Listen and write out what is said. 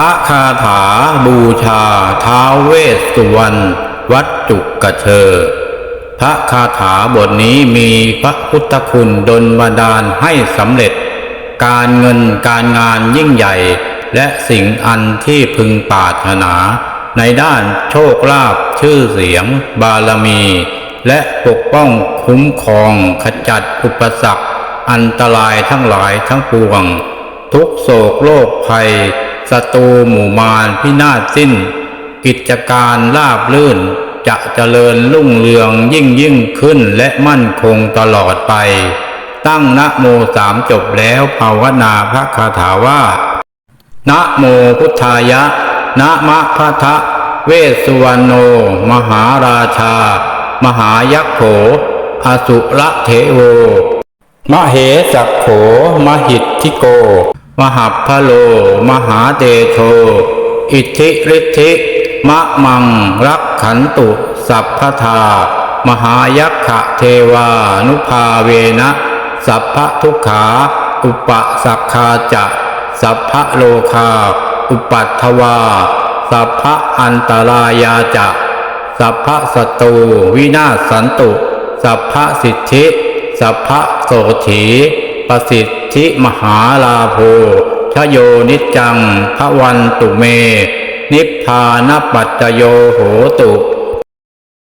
ระคาถาบูชาท้าวเวสสุวรรณวัดจุกกระเชอพระคาถาบทนี้มีพระพุทธคุณดลบันดาลให้สำเร็จ การเงินการงานยิ่งใหญ่ และสิ่งอันที่พึงปรารถนา ในด้านโชคลาภชื่อเสียง บารมี และปกป้องคุ้มครองขจัดอุปสรรค อันตรายทั้งหลายทั้งปวง ทุกโศกโรคภัย ศัตรูหมู่มารพินาศสิ้น กิจการราบลื่นจะเจริญรุ่งเรืองยิ่งยิ่งขึ้นและมั่นคงตลอดไป ตั้งนะโมสามจบแล้วภาวนาพระคาถาว่านะโมพุทธายะนะมะพะทะ เวสสุวรรณโน มหาราชา มหายักโขอสุระเทโว มเหสักโข มหิทธิโก มหัพพโล มหาเตโช อิทธิฤทธิ มะมังรักขันตุ สัพพทา มหายักขะเทวานุภาเวนะ สัพพทุกขา อุปสักคาจะ สัพพโลคา อุปัตถวา สัพพอันตรายาจะ สัพพสตูวินาศสันตุ สัพพสิทธิ สัพพโสถีประสิทธิ มหาลาโภชโยนิจจังพระวันตุเม นิพพานปัจจโยโหตุ